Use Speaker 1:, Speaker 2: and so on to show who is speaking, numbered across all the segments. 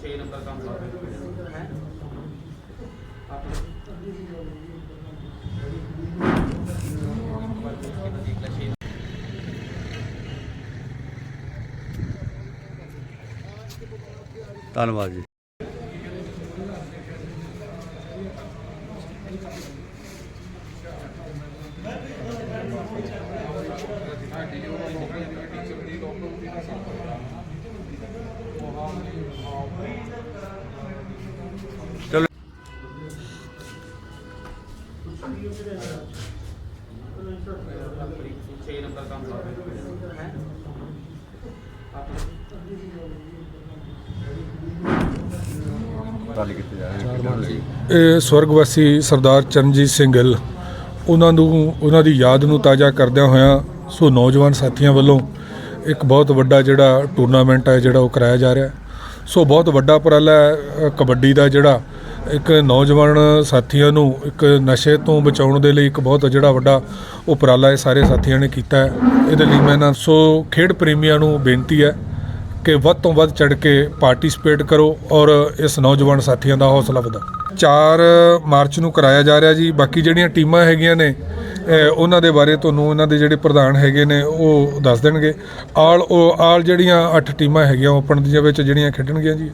Speaker 1: ਛੇ ਨੰਬਰ ਕੰਮ ਕਰ ਹੈ
Speaker 2: ਧੰਨਵਾਦ ਜੀ ਚਲੋ
Speaker 1: ਛੇ ਨੰਬਰ ਕੰਮ ਕਰ
Speaker 3: ਇਹ ਸਵਰਗਵਾਸੀ ਸਰਦਾਰ ਚਰਨਜੀਤ ਸਿੰਘ ਗਿੱਲ, ਉਹਨਾਂ ਨੂੰ, ਉਹਨਾਂ ਦੀ ਯਾਦ ਨੂੰ ਤਾਜ਼ਾ ਕਰਦਿਆਂ ਹੋਇਆਂ ਸੋ ਨੌਜਵਾਨ ਸਾਥੀਆਂ ਵੱਲੋਂ ਇੱਕ ਬਹੁਤ ਵੱਡਾ ਜਿਹੜਾ ਟੂਰਨਾਮੈਂਟ ਹੈ, ਜਿਹੜਾ ਉਹ ਕਰਾਇਆ ਜਾ ਰਿਹਾ ਸੋ ਬਹੁਤ ਵੱਡਾ ਉਪਰਾਲਾ ਹੈ ਕਬੱਡੀ ਦਾ ਜਿਹੜਾ ਇੱਕ ਨੌਜਵਾਨ ਸਾਥੀਆਂ ਨੂੰ ਇੱਕ ਨਸ਼ੇ ਤੋਂ ਬਚਾਉਣ ਦੇ ਲਈ ਇੱਕ ਬਹੁਤ ਜਿਹੜਾ ਵੱਡਾ ਉਪਰਾਲਾ ਇਹ ਸਾਰੇ ਸਾਥੀਆਂ ਨੇ ਕੀਤਾ ਹੈ। ਇਹਦੇ ਲਈ ਮੈਂ ਨਾ ਸੋ ਖੇਡ ਪ੍ਰੇਮੀਆਂ ਨੂੰ ਬੇਨਤੀ ਹੈ ਕਿ ਵੱਧ ਤੋਂ ਵੱਧ ਚੜ ਕੇ ਪਾਰਟਿਸਿਪੇਟ ਕਰੋ ਔਰ ਇਸ ਨੌਜਵਾਨ ਸਾਥੀਆਂ ਦਾ ਹੌਸਲਾ ਵਧਾਓ। 4 ਮਾਰਚ ਨੂੰ ਕਰਾਇਆ ਜਾ ਰਿਹਾ ਜੀ। ਬਾਕੀ ਜਿਹੜੀਆਂ ਟੀਮਾਂ ਹੈਗੀਆਂ ਨੇ ਉਹਨਾਂ ਦੇ ਬਾਰੇ ਤੁਹਾਨੂੰ ਇਹਨਾਂ ਦੇ ਜਿਹੜੇ ਪ੍ਰਧਾਨ ਹੈਗੇ ਨੇ, ਉਹ ਦੱਸ ਦੇਣਗੇ। ਆਲ ਉਹ, ਆਲ ਜਿਹੜੀਆਂ 8 ਟੀਮਾਂ ਹੈਗੀਆਂ ਓਪਨ ਦੀਆਂ ਵਿੱਚ ਜਿਹੜੀਆਂ ਖੇਡਣਗੀਆਂ ਜੀ।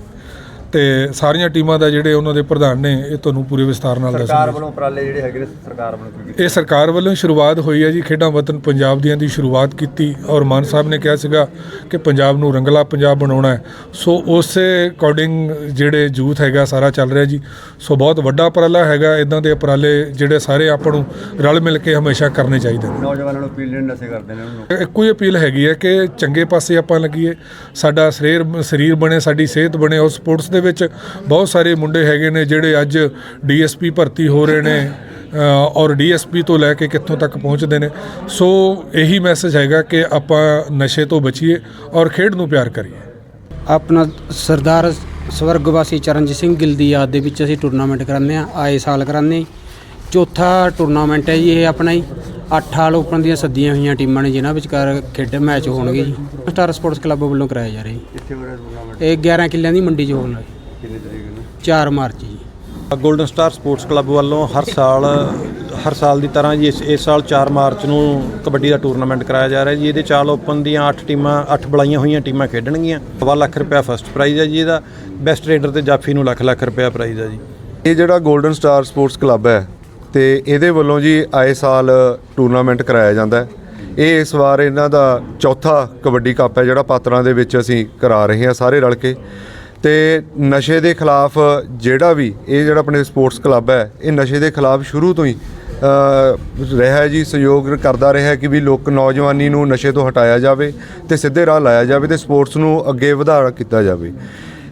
Speaker 3: ਤੇ ਸਾਰੀਆਂ ਟੀਮਾਂ ਦਾ ਜਿਹੜੇ ਉਹਨਾਂ ਦੇ ਪ੍ਰਧਾਨ ਨੇ ਇਹ ਤੁਹਾਨੂੰ ਪੂਰੇ ਵਿਸਤਾਰ ਨਾਲ
Speaker 2: ਸਰਕਾਰ
Speaker 3: ਦੱਸਣਗੇ
Speaker 2: ਵੱਲੋਂ ਉਪਰਾਲੇ ਜਿਹੜੇ ਹੈਗੇ ਨੇ ਸਰਕਾਰ ਵੱਲੋਂ ਕੀ
Speaker 3: ਇਹ ਸਰਕਾਰ ਵੱਲੋਂ ਸ਼ੁਰੂਆਤ ਹੋਈ ਹੈ ਜੀ ਖੇਡਾਂ ਵਤਨ ਪੰਜਾਬ ਦੀਆਂ ਦੀ ਸ਼ੁਰੂਆਤ ਕੀਤੀ ਔਰ ਮਾਨ ਸਾਹਿਬ ਨੇ ਕਿਹਾ ਸੀਗਾ ਕਿ ਪੰਜਾਬ ਨੂੰ ਰੰਗਲਾ ਪੰਜਾਬ ਬਣਾਉਣਾ ਹੈ। ਸੋ ਉਸੇ ਅਕੋਰਡਿੰਗ ਜਿਹੜੇ ਯੂਥ ਹੈਗਾ ਸਾਰਾ ਚੱਲ ਰਿਹਾ ਜੀ। ਸੋ ਬਹੁਤ ਵੱਡਾ ਉਪਰਾਲਾ ਹੈਗਾ ਇਦਾਂ ਦੇ ਉਪਰਾਲੇ ਜਿਹੜੇ ਸਾਰੇ ਆਪਾਂ ਨੂੰ ਰਲ ਮਿਲ ਕੇ ਹਮੇਸ਼ਾ ਕਰਨੇ ਚਾਹੀਦੇ ਨੇ।
Speaker 2: ਨੌਜਵਾਨਾਂ ਨੂੰ ਅਪੀਲ ਜਿਹੜੇ ਨਸ਼ੇ ਕਰਦੇ ਨੇ ਉਹਨਾਂ ਨੂੰ।
Speaker 3: ਇੱਕੋ ਹੀ ਅਪੀਲ ਹੈਗੀ ਹੈ ਕਿ ਚੰਗੇ ਪਾਸੇ ਆਪਾਂ ਲੱਗੀਏ ਸਾਡਾ ਸਰੀਰ ਸਰੀਰ ਬਣੇ ਸਾਡੀ ਸਿਹਤ ਬਣੇ ਔਰ ਸਪੋਰਟਸ ਦੇ ਵਿੱਚ ਬਹੁਤ ਸਾਰੇ ਮੁੰਡੇ ਹੈਗੇ ਨੇ ਜਿਹੜੇ ਅੱਜ ਡੀਐਸਪੀ ਭਰਤੀ ਹੋ ਰਹੇ ਨੇ ਅ, ਔਰ ਡੀਐਸਪੀ ਤੋਂ ਲੈ ਕੇ ਕਿੱਥੋਂ ਤੱਕ ਪਹੁੰਚਦੇ ਨੇ। ਸੋ ਇਹੀ ਮੈਸੇਜ ਹੈਗਾ ਕਿ ਆਪਾਂ ਨਸ਼ੇ ਤੋਂ ਬਚੀਏ ਔਰ ਖੇਡ ਨੂੰ ਪਿਆਰ ਕਰੀਏ।
Speaker 4: ਆਪਣਾ ਸਰਦਾਰ ਸਵਰਗਵਾਸੀ ਚਰਨਜੀਤ ਸਿੰਘ ਗਿੱਲ ਦੀ ਯਾਦ ਦੇ ਵਿੱਚ ਅਸੀਂ ਟੂਰਨਾਮੈਂਟ ਕਰਾਉਂਦੇ ਆ ਆਏ ਸਾਲ ਕਰਾਉਂਦੇ ਹਾਂ। ਚੌਥਾ ਟੂਰਨਾਮੈਂਟ ਹੈ ਜੀ ਇਹ ਆਪਣਾ ਹੀ। ਅੱਠ ਹਾਲ ਓਪਨ ਦੀਆਂ ਸੱਦੀਆਂ ਹੋਈਆਂ ਟੀਮਾਂ ਨੇ ਜਿਨ੍ਹਾਂ ਵਿਚਕਾਰ ਖੇਡ ਮੈਚ ਹੋਣਗੇ ਜੀ। ਸਟਾਰ ਸਪੋਰਟਸ ਕਲੱਬ ਵੱਲੋਂ ਕਰਾਇਆ ਜਾ ਰਿਹਾ। ਜੀ
Speaker 2: ਕਿੱਥੇ ਹੋ ਰਿਹਾ ਟੂਰਨਾਮੈਂਟ
Speaker 4: ਇਹ 11 ਕਿੱਲਿਆਂ ਦੀ ਮੰਡੀ 'ਚ ਹੋਣਾ ਜੀ
Speaker 2: ਕਿੰਨੀ ਤਰੀਕ ਨੂੰ?
Speaker 4: 4 ਮਾਰਚ ਜੀ।
Speaker 5: ਗੋਲਡਨ ਸਟਾਰ ਸਪੋਰਟਸ ਕਲੱਬ ਵੱਲੋਂ ਹਰ ਸਾਲ ਹਰ ਸਾਲ ਦੀ ਤਰ੍ਹਾਂ ਜੀ ਇਸ ਇਸ ਸਾਲ 4 ਮਾਰਚ ਨੂੰ ਕਬੱਡੀ ਦਾ ਟੂਰਨਾਮੈਂਟ ਕਰਾਇਆ ਜਾ ਰਿਹਾ ਜੀ। ਇਹਦੇ ਚਾਲ ਓਪਨ ਦੀਆਂ 8 ਟੀਮਾਂ 8 ਬੁਲਾਈਆਂ ਹੋਈਆਂ ਟੀਮਾਂ ਖੇਡਣਗੀਆਂ। 1 ਲੱਖ ਰੁਪਇਆ ਫਸਟ ਪ੍ਰਾਈਜ਼ ਹੈ ਜੀ ਇਹਦਾ। ਬੈਸਟ ਰੇਡਰ ਤੇ ਜਾਫੀ ਨੂੰ ਲੱਖ ਲੱਖ ਰੁਪਇਆ ਪ੍ਰਾਈਜ਼ ਹੈ ਜੀ।
Speaker 6: ਇਹ ਜਿਹੜਾ 골ਡਨ ਸਟਾਰ ਸਪੋਰਟਸ ਕਲੱਬ ਹੈ ਤੇ ਇਹਦੇ ਵੱਲੋਂ ਜੀ ਆਏ ਸਾਲ ਟੂਰਨਾਮੈਂਟ ਕਰਾਇਆ ਜਾਂਦਾ ਹੈ। ਇਹ ਇਸ ਵਾਰ ਇਹਨਾਂ ਦਾ ਚੌਥਾ ਕਬੱਡੀ ਕੱਪ ਹੈ, ਜਿਹੜਾ ਪਾਤਰਾਂ ਦੇ ਵਿੱਚ ਅਸੀਂ ਕਰਾ ਰਹੇ ਹਾਂ ਸਾਰੇ ਰਲ ਕੇ। ਤੇ ਨਸ਼ੇ ਦੇ ਖਿਲਾਫ ਜਿਹੜਾ ਵੀ, ਇਹ ਜਿਹੜਾ ਆਪਣੇ ਸਪੋਰਟਸ ਕਲੱਬ ਹੈ, ਇਹ ਨਸ਼ੇ ਦੇ ਖਿਲਾਫ ਸ਼ੁਰੂ ਤੋਂ ਹੀ ਰਿਹਾ ਜੀ, ਸਹਿਯੋਗ ਕਰਦਾ ਰਿਹਾ ਕਿ ਵੀ ਲੋਕ ਨੌਜਵਾਨੀ ਨੂੰ ਨਸ਼ੇ ਤੋਂ ਹਟਾਇਆ ਜਾਵੇ ਤੇ ਸਿੱਧੇ ਰਾਹ ਲਾਇਆ ਜਾਵੇ ਤੇ ਸਪੋਰਟਸ ਨੂੰ ਅੱਗੇ ਵਧਾ ਕੀਤਾ ਜਾਵੇ।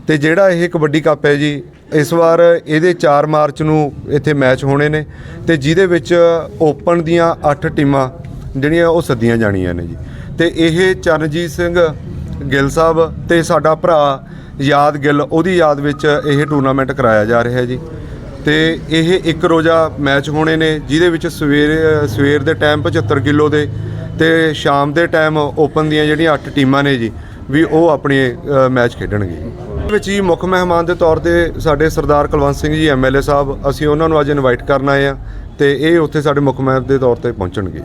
Speaker 6: ਤੇ ਜਿਹੜਾ ਇਹ ਕਬੱਡੀ ਕੱਪ ਹੈ ਜੀ ਇਸ ਵਾਰ ਇਹਦੇ 4 ਮਾਰਚ ਨੂੰ ਇੱਥੇ ਮੈਚ ਹੋਣੇ ਨੇ ਤੇ ਜਿਹਦੇ ਵਿੱਚ ਓਪਨ ਦੀਆਂ 8 ਟੀਮਾਂ ਜਿਹੜੀਆਂ ਉਹ ਸੱਦੀਆਂ ਜਾਣੀਆਂ ਨੇ ਜੀ। ਤੇ ਇਹ ਚਰਨਜੀਤ ਸਿੰਘ ਗਿੱਲ ਸਾਹਿਬ ਤੇ ਸਾਡਾ ਭਰਾ ਯਾਦ ਗਿੱਲ, ਉਹਦੀ ਯਾਦ ਵਿੱਚ ਇਹ ਟੂਰਨਾਮੈਂਟ ਕਰਾਇਆ ਜਾ ਰਿਹਾ ਹੈ ਜੀ। ਤੇ ਇਹ ਇੱਕ ਰੋਜ਼ਾ ਮੈਚ ਹੋਣੇ ਨੇ, ਜਿਹਦੇ ਵਿੱਚ ਸਵੇਰ ਸਵੇਰ ਦੇ ਟਾਈਮ 75 ਕਿਲੋ ਦੇ ਤੇ ਸ਼ਾਮ ਦੇ ਟਾਈਮ ਓਪਨ ਦੀਆਂ ਜਿਹੜੀਆਂ 8 ਟੀਮਾਂ ਨੇ ਜੀ, ਵੀ ਉਹ ਆਪਣੇ ਮੈਚ ਖੇਡਣਗੇ ਵਿੱਚ ਹੀ ਮੁੱਖ ਮਹਿਮਾਨ ਦੇ ਤੌਰ ਤੇ ਸਾਡੇ ਸਰਦਾਰ ਕੁਲਵੰਤ ਸਿੰਘ ਜੀ ਐਮਐਲਏ ਸਾਹਿਬ, ਅਸੀਂ ਉਹਨਾਂ ਨੂੰ ਅੱਜ ਇਨਵਾਈਟ ਕਰਨ ਆਏ ਆ ਤੇ ਇਹ ਉੱਥੇ ਸਾਡੇ ਮੁੱਖ ਮਹਿਮਾਨ ਦੇ ਤੌਰ ਤੇ ਪਹੁੰਚਣਗੇ।